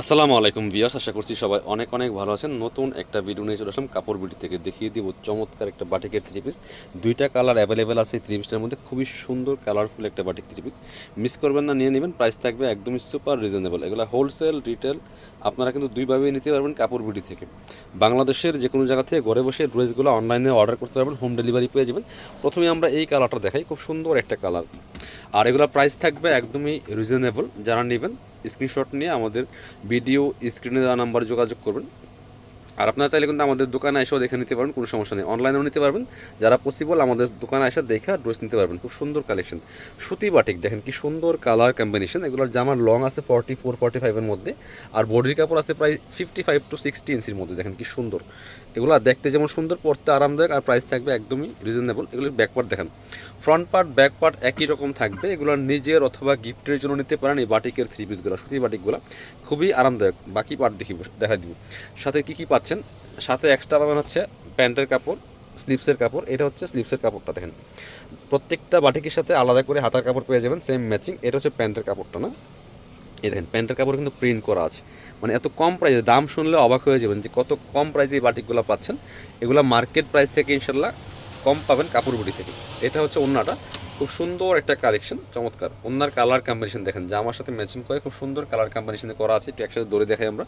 আসসালামু আলাইকুম ভিয়াস আশা করছি সবাই অনেক অনেক ভালো আছেন। নতুন একটা ভিডিও নিয়ে চলে আসলাম কাপড় বিডি থেকে। দেখিয়ে দিব চমৎকার একটা বাটিকের থ্রি পিস দুইটা কালার অ্যাভেলেবেল আছে থ্রি পিসটার মধ্যে। খুবই সুন্দর কালারফুল একটা বাটিক থ্রি পিস মিস করবেন না, নিয়ে নেবেন। প্রাইস থাকবে একদমই সুপার রিজনেবল এগুলো হোলসেল রিটেল আপনারা কিন্তু দুইভাবেই নিতে পারবেন কাপড় বিডি থেকে। বাংলাদেশের যে কোনো জায়গা থেকে ঘরে বসে ড্রেসগুলো অনলাইনে অর্ডার করতে পারবেন হোম ডেলিভারি পেয়ে যাবেন। প্রথমে আমরা এই কালারটা দেখাই। খুব সুন্দর একটা কালার আর এগুলোর প্রাইস থাকবে একদমই রিজনেবল যারা নেবেন স্ক্রিনশট নিয়ে আমাদের ভিডিও স্ক্রিনে দেওয়া নাম্বারে যোগাযোগ করবেন। আর আপনারা চাইলে কিন্তু আমাদের দোকানে এসেও দেখে নিতে পারবেন, কোনো সমস্যা নেই। অনলাইনেও নিতে পারবেন। যারা পসিবল আমাদের দোকানে এসে দেখে ড্রেস নিতে পারবেন। খুব সুন্দর কালেকশন সুতি বাটিক দেখেন কি সুন্দর কালার কম্বিনেশন এগুলোর জামার লং আছে ফর্টি ফোর ফর্টি ফাইভের মধ্যে। আর বডির কাপড় আছে প্রায় ফিফটি ফাইভ টু সিক্সটি ইঞ্চির মধ্যে। দেখেন কি সুন্দর। এগুলো দেখতে যেমন সুন্দর, পড়তে আরামদায়ক আর প্রাইস থাকবে একদমই রিজনেবল এগুলোর ব্যাক পার্ট দেখেন। ফ্রন্ট পার্ট ব্যাক পার্ট একই রকম থাকবে। এগুলো নিজের অথবা গিফটের জন্য নিতে পারেন এই বাটিকের থ্রি পিসগুলো সুতি বাটিকগুলো খুবই আরামদায়ক। বাকি পার্ট দেখিব দেখা দিব। সাথে কি কি পাচ্ছেন? সাথে এক্সট্রা পাবেন হচ্ছে প্যান্টের কাপড় স্লিপসের কাপড়। এটা হচ্ছে স্লিপসের কাপড়টা দেখেন। প্রত্যেকটা বাটিকের সাথে আলাদা করে হাতার কাপড় পেয়ে যাবেন সেম ম্যাচিং এটা হচ্ছে প্যান্টের কাপড়টা না? এই দেখেন, প্যান্টের কাপড় কিন্তু প্রিন্ট করা আছে। মানে এত কম প্রাইসে দাম শুনলে অবাক হয়ে যাবেন যে কত কম প্রাইসে এই বাটিকগুলো পাচ্ছেন। এগুলো মার্কেট প্রাইস থেকে ইনশাল্লাহ কম পাবেন কাপড় বুটি থেকে। এটা হচ্ছে ওন্নাটা। খুব সুন্দর একটা কালেকশন চমৎকার। ওনার কালার কম্বিনেশন দেখেন জামার সাথে ম্যাচিং করে, খুব সুন্দর কালার কম্বিনেশনে করা আছে, একটু একসাথে দৌড়ে দেখাই আমরা।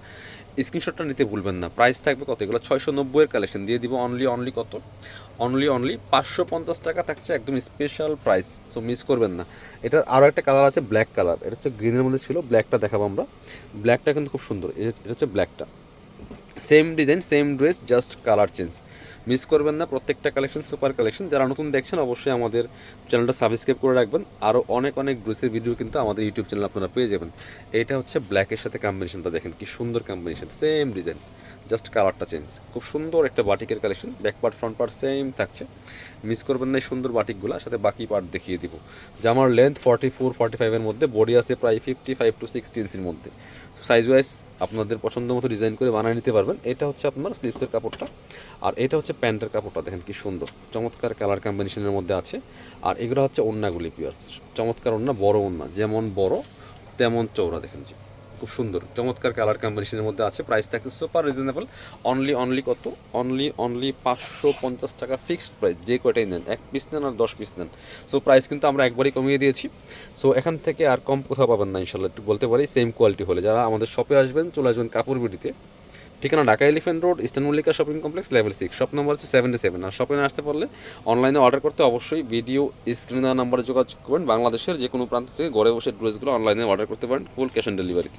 স্ক্রিনশটটা নিতে ভুলবেন না প্রাইস থাকবে কত? এগুলো ছয়শো নব্বইয়ের কালেকশন দিয়ে দিব অনলি অনলি কত? অনলি অনলি পাঁচশো পঞ্চাশ টাকা থাকছে, একদম স্পেশাল প্রাইস সো মিস করবেন না। এটার আরও একটা কালার আছে ব্ল্যাক কালার এটা হচ্ছে গ্রিনের মধ্যে ছিল ব্ল্যাকটা দেখাবো আমরা। ব্ল্যাকটা কিন্তু খুব সুন্দর এটা এটা হচ্ছে ব্ল্যাকটা same design same dress just colour change miss করবেন না, প্রত্যেকটা কালেকশন সুপার কালেকশন যারা নতুন দেখছেন, অবশ্যই আমাদের চ্যানেলটা সাবস্ক্রাইব করে রাখবেন। আরও অনেক অনেক ড্রেসের ভিডিও কিন্তু আমাদের ইউটিউব চ্যানেল আপনারা পেয়ে যাবেন। এটা হচ্ছে ব্ল্যাকের সাথে কম্বিনেশনটা দেখেন, কি সুন্দর কম্বিনেশন সেম ডিজাইন জাস্ট কালারটা চেঞ্জ খুব সুন্দর একটা বাটিকের collection back part front part same থাকছে। মিস করবেন না এই সুন্দর বাটিকগুলো সাথে বাকি পার্ট দেখিয়ে দিব। জামার লেন্থ ফর্টি ফোর ফর্টি ফাইভের মধ্যে বডি আছে প্রায় ফিফটি ফাইভ টু সিক্সটি ইঞ্চির মধ্যে। সাইজ ওয়াইজ আপনাদের পছন্দ মতো ডিজাইন করে বানিয়ে নিতে পারবেন। এটা হচ্ছে আপনার স্লিপসের কাপড়টা। আর এটা হচ্ছে প্যান্টের কাপড়টা, দেখেন কি সুন্দর। চমৎকার কালার কম্বিনেশনের মধ্যে আছে। আর এগুলো হচ্ছে ওন্নাগুলি পিওর্স চমৎকার ওন্না বড় ওন্না যেমন বড়, তেমন চৌড়া দেখেন জি। খুব সুন্দর, চমৎকার কালার কম্বিনেশনের মধ্যে আছে। প্রাইস থাকে সুপার রিজনেবল অনলি অনলি কত? অনলি অনলি পাঁচশো পঞ্চাশ টাকা ফিক্সড প্রাইস যে কয়টাই নেন, এক পিস নেন আর দশ পিস নেন। সো প্রাইস কিন্তু আমরা একবারই কমিয়ে দিয়েছি। সো এখান থেকে আর কম কোথাও পাবেন না ইনশাল্লাহ একটু বলতে পারি সেম কোয়ালিটি হলে। যারা আমাদের শপে আসবেন, চলে আসবেন কাপড় বিডিতে ঠিকানা Dhaka elephant road, eastern Mallika shopping complex, level six. Shop number হচ্ছে সেভেন্টি সেভেন আর শপে আসতে পারলে অনলাইনে অর্ডার করতে অবশ্যই ভিডিও স্ক্রিনে দেওয়া নাম্বারে যোগাযোগ করবেন। বাংলাদেশের যে কোনো প্রান্ত থেকে ঘরে বসে ড্রেসগুলো অনলাইনে অর্ডার করতে পারেন ফুল ক্যাশ অন ডেলিভারিতে